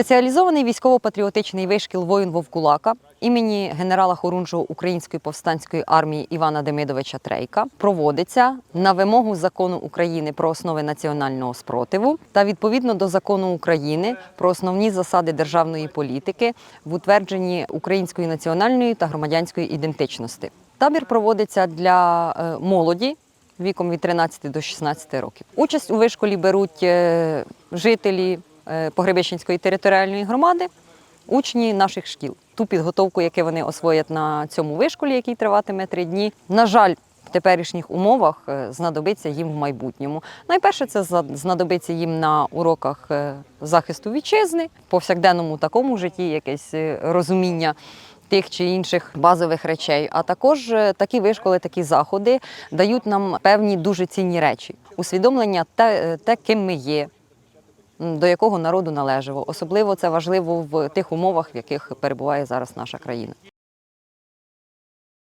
Спеціалізований військово-патріотичний вишкіл воїн Вовкулака імені генерала Хорунжого Української повстанської армії Івана Демидовича Трейка проводиться на вимогу закону України про основи національного спротиву та відповідно до закону України про основні засади державної політики в утвердженні української національної та громадянської ідентичності. Табір проводиться для е, молоді віком від 13 до 16 років. Участь у вишколі беруть е, жителі Погребищенської територіальної громади, учні наших шкіл. Ту підготовку, яку вони освоять на цьому вишколі, який триватиме три дні. На жаль, в теперішніх умовах е, знадобиться їм в майбутньому. Найперше, це знадобиться їм на уроках е, захисту вітчизни, повсякденному такому житті, якесь е, розуміння тих чи інших базових речей. А також е, такі вишколи, такі заходи дають нам певні дуже цінні речі, усвідомлення те, е, те ким ми є. До якого народу належав. Особливо це важливо в тих умовах, в яких перебуває зараз наша країна.